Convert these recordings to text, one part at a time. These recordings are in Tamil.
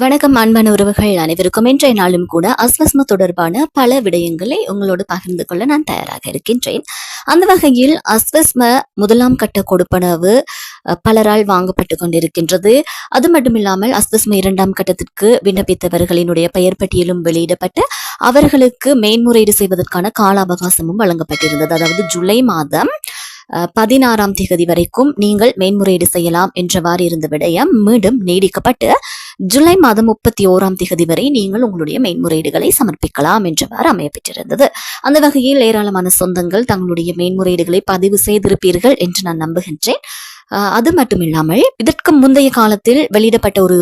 வணக்கம் அன்பான உறவுகள் அனைவருக்கும் இன்றைய நாளும் கூட அஸ்வஸ்ம தொடர்பான பல விடயங்களை உங்களோடு பகிர்ந்து கொள்ள நான் தயாராக இருக்கின்றேன். அந்த வகையில் அஸ்வஸ்ம முதலாம் கட்ட கொடுப்பனவு பலரால் வாங்கப்பட்டு கொண்டிருக்கின்றது. அது மட்டுமில்லாமல் அஸ்வஸ்ம இரண்டாம் கட்டத்திற்கு விண்ணப்பித்தவர்களினுடைய பெயர் பட்டியலும் வெளியிடப்பட்டு அவர்களுக்கு மேன்முறையீடு செய்வதற்கான கால அவகாசமும் வழங்கப்பட்டிருந்தது. அதாவது ஜூலை மாதம் பதினாறாம் தேதி வரைக்கும் நீங்கள் மேன்முறையீடு செய்யலாம் என்றவாறு இருந்த விடயம் மீண்டும் நீடிக்கப்பட்டு ஜூலை மாதம் முப்பத்தி ஓராம் தேதி வரை நீங்கள் உங்களுடைய மேன்முறையீடுகளை சமர்ப்பிக்கலாம் என்றவாறு அமையப்பெற்றிருந்தது அந்த வகையில் ஏராளமான சொந்தங்கள் தங்களுடைய மேன்முறையீடுகளை பதிவு செய்திருப்பீர்கள் என்று நான் நம்புகின்றேன். அது மட்டும் இல்லாமல் இதற்கு முந்தைய காலத்தில் வெளியிடப்பட்ட ஒரு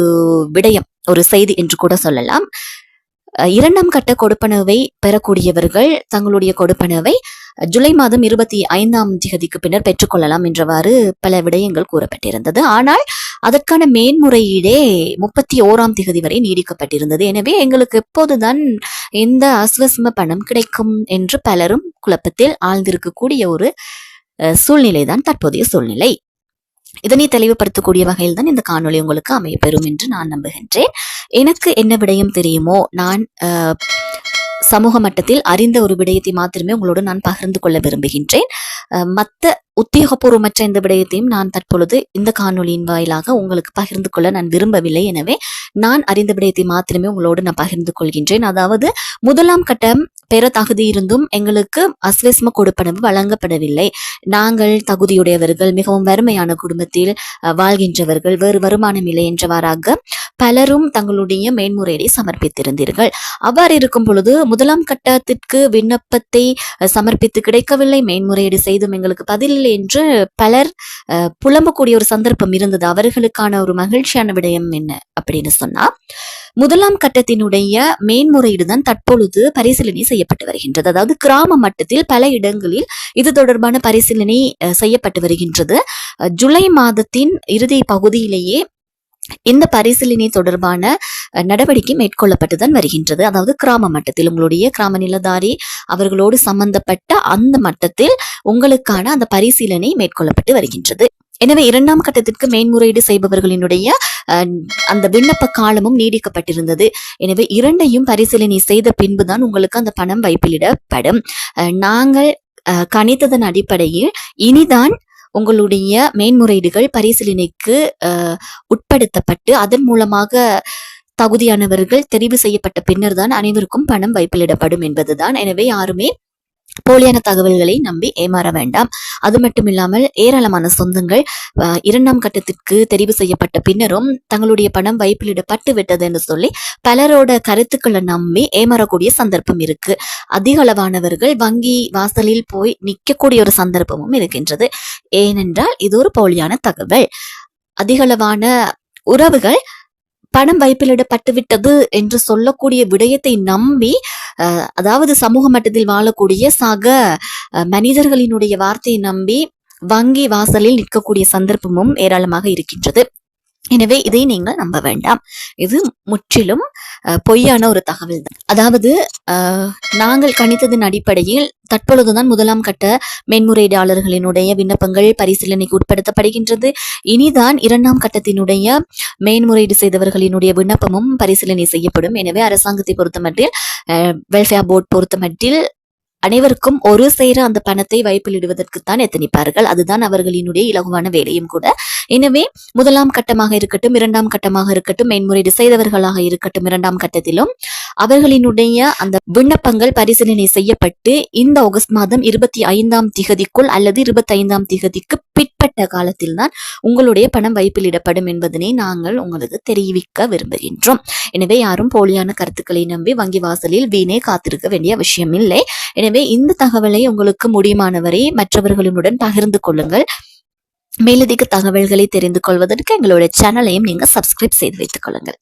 விடயம் ஒரு செய்தி என்று கூட சொல்லலாம். இரண்டாம் கட்ட கொடுப்பனவை பெறக்கூடியவர்கள் தங்களுடைய கொடுப்பனவை ஜூலை மாதம் இருபத்தி ஐந்தாம் திகதிக்கு பின்னர் பெற்றுக்கொள்ளலாம் என்றவாறு பல விடயங்கள் கூறப்பட்டிருந்தது. ஆனால் அதற்கான மேன்முறையீடே முப்பத்தி ஓராம் திகதி வரை நீடிக்கப்பட்டிருந்தது. எனவே எங்களுக்கு எப்போதுதான் இந்த அஸ்வஸ்ம பணம் கிடைக்கும் என்று பலரும் குழப்பத்தில் ஆழ்ந்திருக்கக்கூடிய ஒரு அஹ், சூழ்நிலைதான் தற்போதைய சூழ்நிலை. இதனை தெளிவுபடுத்தக்கூடிய வகையில் தான் இந்த காணொலி உங்களுக்கு அமையப்பெறும் என்று நான் நம்புகின்றேன். எனக்கு என்ன விடயம் தெரியுமோ நான் சமூக மட்டத்தில் அறிந்த ஒரு விடயத்தை மாத்திரமே உங்களோடு நான் பகிர்ந்து கொள்ள விரும்புகின்றேன். மற்ற உத்தியோகபூர்வமற்ற இந்த விடயத்தையும் நான் தற்பொழுது இந்த காணொலியின் வாயிலாக உங்களுக்கு பகிர்ந்து கொள்ள நான் விரும்பவில்லை. எனவே நான் அறிந்த விடயத்தை மாத்திரமே உங்களோடு நான் பகிர்ந்து கொள்கின்றேன். அதாவது முதலாம் கட்டம் பெற தகுதி இருந்தும் எங்களுக்கு அஸ்வஸ்ம கொடுப்பனவு வழங்கப்படவில்லை. நாங்கள் தகுதியுடையவர்கள் மிகவும் வறுமையான குடும்பத்தில் அஹ், வாழ்கின்றவர்கள் வேறு வருமானம் இல்லை என்றவாறாக பலரும் தங்களுடைய மேன்முறையீடை சமர்ப்பித்திருந்தீர்கள். அவ்வாறு இருக்கும் பொழுது முதலாம் கட்டத்திற்கு விண்ணப்பத்தை சமர்ப்பித்து கிடைக்கவில்லை மேன்முறையீடு செய்தும் எங்களுக்கு பதிலில்லை என்று பலர் புலம்பக்கூடிய ஒரு சந்தர்ப்பம் இருந்தது. அவர்களுக்கான ஒரு மகிழ்ச்சியான விடயம் என்ன? அப்படின்னு சொன்னா முதலாம் கட்டத்தினுடைய மேன்முறையீடு தான் தற்பொழுது பரிசீலனை செய்யப்பட்டு வருகின்றது. அதாவது கிராம மட்டத்தில் பல இடங்களில் இது தொடர்பான பரிசீலனை செய்யப்பட்டு வருகின்றது. ஜூலை மாதத்தின் இறுதி பகுதியிலேயே இந்த பரிசீலனை தொடர்பான நடவடிக்கை மேற்கொள்ளப்பட்டுதான் வருகின்றது. அதாவது கிராம மட்டத்தில் உங்களுடைய கிராம நிலதாரி அவர்களோடு சம்பந்தப்பட்ட அந்த மட்டத்தில் உங்களுக்கான அந்த பரிசீலனை மேற்கொள்ளப்பட்டு வருகின்றது. எனவே இரண்டாம் கட்டத்திற்கு மேன்முறையீடு செய்பவர்களினுடைய அந்த விண்ணப்ப காலமும் நீடிக்கப்பட்டிருந்தது. எனவே இரண்டையும் பரிசீலனை செய்த பின்புதான் உங்களுக்கு அந்த பணம் வைப்பிலிடப்படும். நாங்கள் கணித்ததன் அடிப்படையில் இனிதான் உங்களுடைய மேன்முறையீடுகள் பரிசீலனைக்கு உட்படுத்தப்பட்டு அதன் மூலமாக தகுதியானவர்கள் தெரிவு செய்யப்பட்ட பின்னர் தான் அனைவருக்கும் பணம் வைப்பிலிடப்படும் என்பதுதான். எனவே யாருமே போலியான தகவல்களை நம்பி ஏமாற வேண்டாம். அது மட்டும் இல்லாமல் ஏராளமான சொந்தங்கள் இரண்டாம் கட்டத்திற்கு தெரிவு செய்யப்பட்ட பின்னரும் தங்களுடைய பணம் வைப்பிலிடப்பட்டு விட்டது என்று சொல்லி பலரோட கருத்துக்களை நம்பி ஏமாறக்கூடிய சந்தர்ப்பம் இருக்கு. அதிக அளவானவர்கள் வங்கி வாசலில் போய் நிற்கக்கூடிய ஒரு சந்தர்ப்பமும் இருக்கின்றது. ஏனென்றால் இது ஒரு போலியான தகவல். அதிகளவான உறவுகள் பணம் வைப்பிலிடப்பட்டுவிட்டது என்று சொல்லக்கூடிய விடயத்தை நம்பி அதாவது சமூக மட்டத்தில் வாழக்கூடிய சக மனிதர்களினுடைய வார்த்தையை நம்பி வங்கி வாசலில் நிற்கக்கூடிய சந்தர்ப்பமும் ஏராளமாக இருக்கின்றது. எனவே இதை நீங்கள் நம்ப வேண்டாம். இது முற்றிலும் பொய்யான ஒரு தகவல் தான். அதாவது நாங்கள் கணித்ததன் அடிப்படையில் தற்பொழுதுதான் முதலாம் கட்ட மேன்முறையீடாளர்களினுடைய விண்ணப்பங்கள் பரிசீலனைக்கு உட்படுத்தப்படுகின்றது. இனிதான் இரண்டாம் கட்டத்தினுடைய மேன்முறையீடு செய்தவர்களினுடைய விண்ணப்பமும் பரிசீலனை செய்யப்படும். எனவே அரசாங்கத்தை பொறுத்தமட்டில் வெல்ஃபேர் போர்ட் பொறுத்தமட்டில் அனைவருக்கும் ஒரு சேர அந்த பணத்தை வைப்பிலிடுவதற்குத்தான் எத்தனிப்பார்கள். அதுதான் அவர்களினுடைய இலகுவான வேலையும் கூட. எனவே முதலாம் கட்டமாக இருக்கட்டும் இரண்டாம் கட்டமாக இருக்கட்டும் மேன்முறையீடு செய்தவர்களாக இருக்கட்டும் இரண்டாம் கட்டத்திலும் அவர்களினுடைய அந்த விண்ணப்பங்கள் பரிசீலனை செய்யப்பட்டு இந்த ஆகஸ்ட் மாதம் இருபத்தி ஐந்தாம் திகதிக்குள் அல்லது இருபத்தி ஐந்தாம் திகதிக்கு பிற்பட்ட காலத்தில் தான் உங்களுடைய பணம் வைப்பிலிடப்படும் என்பதனை நாங்கள் உங்களுக்கு தெரிவிக்க விரும்புகின்றோம். எனவே யாரும் போலியான கருத்துக்களை நம்பி வங்கி வாசலில் வீணே காத்திருக்க வேண்டிய அவசியம் இல்லை எனவே இந்த தகவலை உங்களுக்கு முடியுமானவரை மற்றவர்களுடன் பகிர்ந்து கொள்ளுங்கள். மேலதிக தகவல்களை தெரிந்து கொள்வதற்கு எங்களுடைய சேனலையும் நீங்க சப்ஸ்கிரைப் செய்து வைத்துக் கொள்ளுங்கள்.